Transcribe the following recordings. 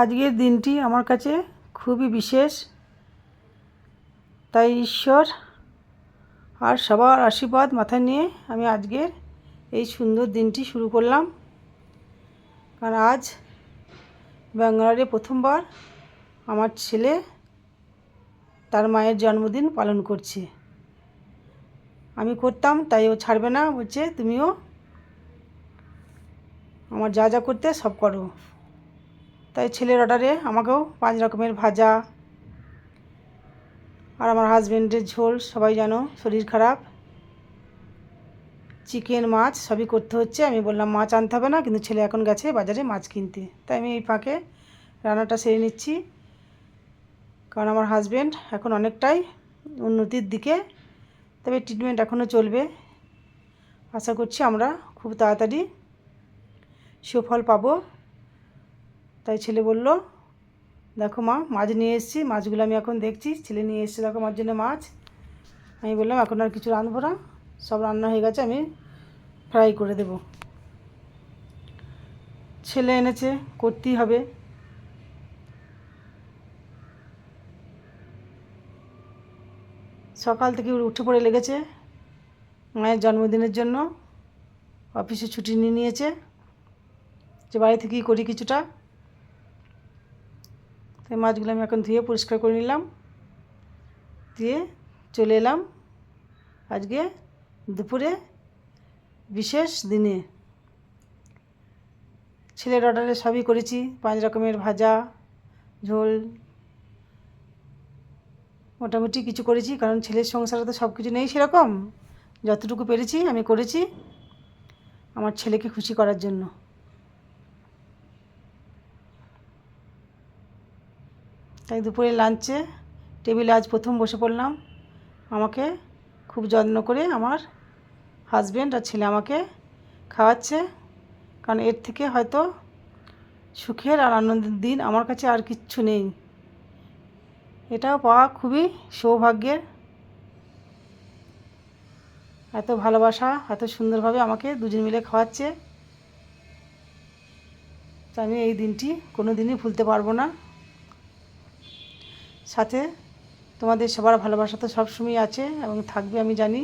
আজকের দিনটি আমার কাছে খুবই বিশেষ। তাই ঈশ্বর আর সবার আশীর্বাদ মাথায় নিয়ে আমি আজকের এই সুন্দর দিনটি শুরু করলাম। কারণ আজ ব্যাঙ্গালোরে প্রথমবার আমার ছেলে তার মায়ের জন্মদিন পালন করছে। আমি করতাম, তাই ও ছাড়বে না, বলছে, তুমিও আমার যা যা করতে সব করো। তাই ছেলের অর্ডারে আমাকেও পাঁচ রকমের ভাজা আর আমার হাজব্যান্ডের ঝোল, সবাই জানো, শরীর খারাপ। চিকেন মাছ, সবই করতে হচ্ছে। আমি বললাম, মাছ আনতে হবে না, কিন্তু ছেলে এখন গেছে বাজারে মাছ কিনতে। তাই আমি এই ফাঁকে রান্নাটা সেরে নিচ্ছি। কারণ আমার হাজব্যান্ড এখন অনেকটাই উন্নতির দিকে, তবে ট্রিটমেন্ট এখনও চলবে। আশা করছি আমরা খুব তাড়াতাড়ি সুফল পাবো। তাই ছেলে বলল, দেখো মা, মাছ নিয়ে এসেছি, মাছগুলো আমি এখন দেখছি, ছেলে নিয়ে এসেছে, দেখো আমার জন্য মাছ। আমি বললাম, এখন আর কিছু রাঁধবো না, সব রান্না হয়ে গেছে, আমি ফ্রাই করে দেব। ছেলে এনেছে, করতেই হবে। সকাল থেকে উঠে পড়ে লেগেছে, মায়ের জন্মদিনের জন্য। অফিসে ছুটি নিয়ে নিয়েছে, যে বাড়ি থেকেই করি কিছুটা। তাই মাছগুলো আমি এখন ধুয়ে পরিষ্কার করে নিলাম। দিয়ে চলে এলাম আজকে দুপুরে বিশেষ দিনে। ছেলের অর্ডারে সবই করেছি, পাঁচ রকমের ভাজা, ঝোল। মোটামুটি কিছু করেছি, কারণ ছেলের সংসারে তো সব কিছু নেই সেরকম। যতটুকু পেরেছি আমি করেছি আমার ছেলেকে খুশি করার জন্য। তাই দুপুরে লাঞ্চে টেবিলে আজ প্রথম বসে পড়লাম। আমাকে খুব যত্ন করে আমার হাজব্যান্ড আর ছেলে আমাকে খাওয়াচ্ছে। কারণ এর থেকে হয়তো সুখের আর আনন্দের দিন আমার কাছে আর কিচ্ছু নেই। এটাও পাওয়া খুবই সৌভাগ্যের। এত ভালোবাসা, এত সুন্দরভাবে আমাকে দুজন মিলে খাওয়াচ্ছে। আমি এই দিনটি কোনো দিনই ভুলতে পারব না। সাথে তোমাদের সবার ভালোবাসা তো সবসময় আছে এবং থাকবে, আমি জানি।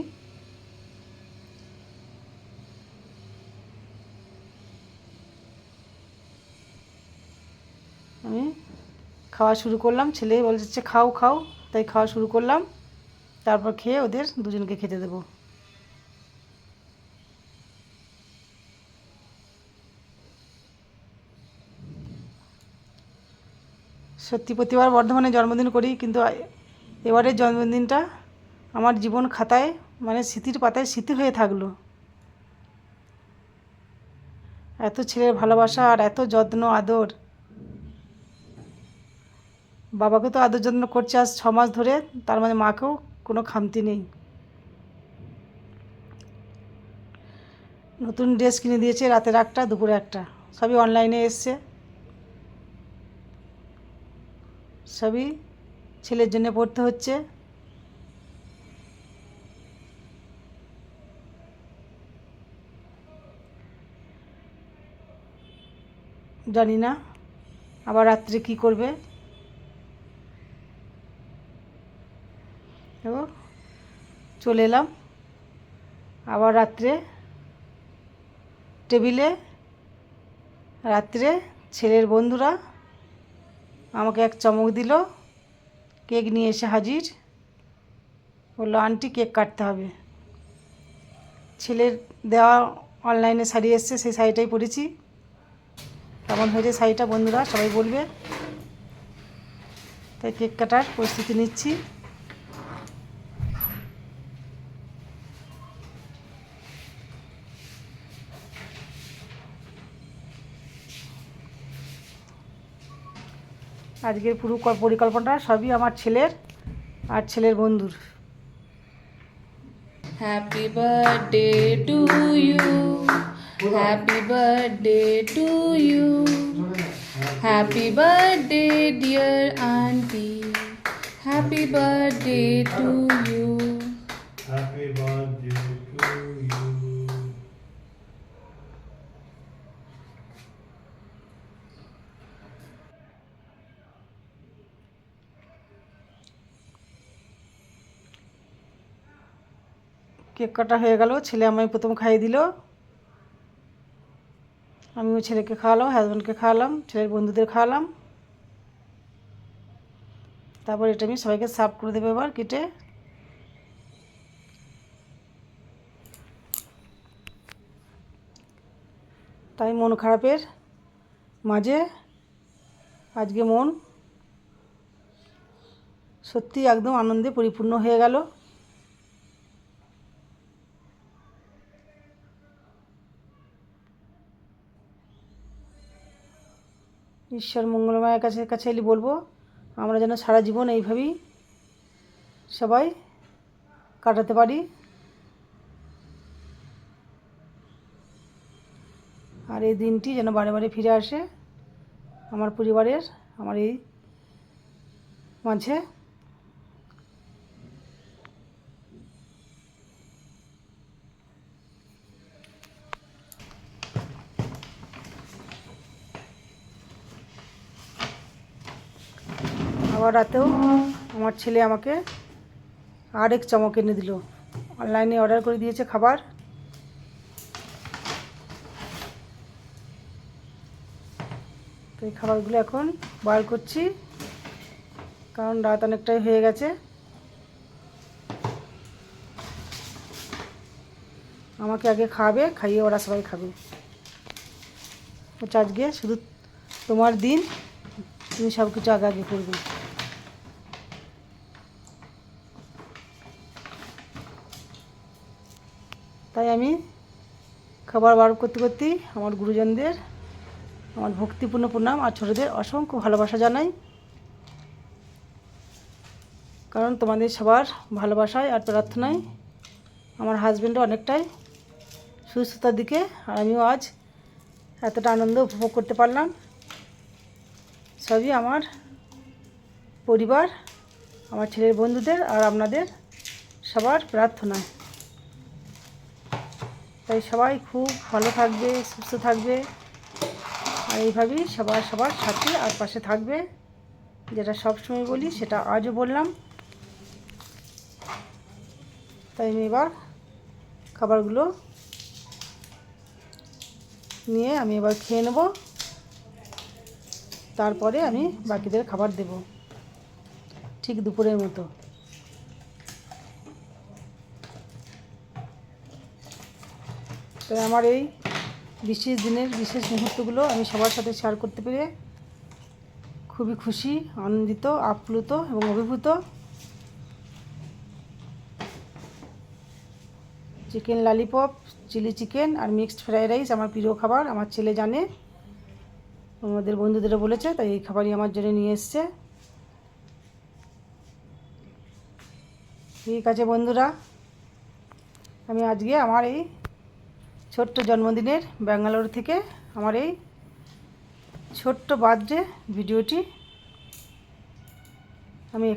আমি খাওয়া শুরু করলাম, ছেলে বলছে খাও খাও, তাই খাওয়া শুরু করলাম। তারপর খেয়ে ওদের দুজনকে খেতে দেবো। সত্যি প্রতিবার বর্ধমানে জন্মদিন করি, কিন্তু এবারের জন্মদিনটা আমার জীবন খাতায় মানে স্মৃতির পাতায় স্মৃতি হয়ে থাকল। এত ছেলের ভালোবাসা আর এত যত্ন, আদর। বাবাকে তো আদর যত্ন করছে আজ ছ মাস ধরে, তার মানে মাকেও কোনো খামতি নেই। নতুন ড্রেস কিনে দিয়েছে, রাতের একটা, দুপুরে একটা। সবই অনলাইনে এসছে। সবই ছেলের জন্য পড়তে হচ্ছে। জানি না, আবার রাত্রে কি করবে? চলে এলাম। আবার রাত্রে টেবিলে, রাত্রে ছেলের বন্ধুরা আমাকে এক চমক দিল। কেক নিয়ে এসে হাজির। বলল, আন্টি, কেক কাটতে হবে। ছেলের দেওয়া অনলাইনে শাড়ি এসছে, সেই শাড়িটাই পরেছি। কেমন হয়েছে শাড়িটা বন্ধুরা সবাই বলবে। তাই কেক কাটার প্রস্তুতি নিচ্ছি। আজকের পুরো পরিকল্পনাটা সবই আমার ছেলের আর ছেলের বন্ধুর। Happy birthday to you happy birthday to you happy birthday dear aunty happy birthday to you happy birthday to you cake কাটা হয়ে গেল, ছেলে আমায় প্রথম খাইয়ে দিল। আমিও ছেলেকে খাওয়ালাম হাজব্যান্ডকে খাওয়ালাম, ছেলের বন্ধুদের খাওয়ালাম। তারপর এটা আমি সবাইকে সার্ভ করে দেবো এবার কেটে। তাই মন খারাপের মাঝে আজকে মন সত্যি একদম আনন্দে পরিপূর্ণ হয়ে গেল। ঈশ্বর মঙ্গলমায়ের কাছে কাছে এলি বলব, আমরা যেন সারা জীবন এইভাবেই সবাই কাটাতে পারি। আর এই দিনটি যেন বারে বারে ফিরে আসে আমার পরিবারের, আমার এই মাঝে। আবার রাতেও আমার ছেলে আমাকে আরেক চমক এনে দিল। অনলাইনে অর্ডার করে দিয়েছে খাবার। তো এই খাবারগুলো এখন বার করছি, কারণ রাত অনেকটাই হয়ে গেছে। আমাকে আগে খাওয়াবে খাইয়ে ওরা সবাই খাবে। আজকে শুধু তোমার দিন, তুমি সব কিছু আগে আগে করবে। তাই আমি খাবার বার করতে করতেই আমার গুরুজনদের, আমার ভক্তিপূর্ণ প্রণাম আর ছোটোদের অসংখ্য ভালোবাসা জানাই। কারণ তোমাদের সবার ভালোবাসায় আর প্রার্থনায় আমার হাজব্যান্ডও অনেকটাই সুস্থতার দিকে আর আমিও আজ এতটা আনন্দ উপভোগ করতে পারলাম। সবই আমার পরিবার, আমার ছেলের বন্ধুদের আর আপনাদের সবার প্রার্থনা। তাই সবাই খুব ভালো থাকবে, সুস্থ থাকবে। আর এইভাবেই সবার সবার সাথে আর পাশে থাকবে। যেটা সবসময় বলি, সেটা আজও বললাম। তাই আমি এবার খাবারগুলো নিয়ে আমি এবার খেয়ে নেব। তারপরে আমি বাকিদের খাবার দেব। ঠিক দুপুরের মতো। তাই আমার এই বিশেষ দিনের, বিশেষ মুহূর্তগুলো আমি সবার সাথে শেয়ার করতে পেরে খুবই খুশি, আনন্দিত, আপ্লুত এবং অভিভূত। চিকেন লালিপপ চিলি চিকেন আর মিক্সড ফ্রাইড রাইস আমার প্রিয় খাবার, আমার ছেলে জানে। আমাদের বন্ধুদেরও বলেছে, তাই এই খাবারই আমার জন্য নিয়ে এসছে। ঠিক আছে বন্ধুরা, আমি আজকে আমার এই ছোট্ট জন্মদিনের ব্যাঙ্গালোর থেকে আমার এই ছোট্ট বার্থডে ভিডিওটি আমি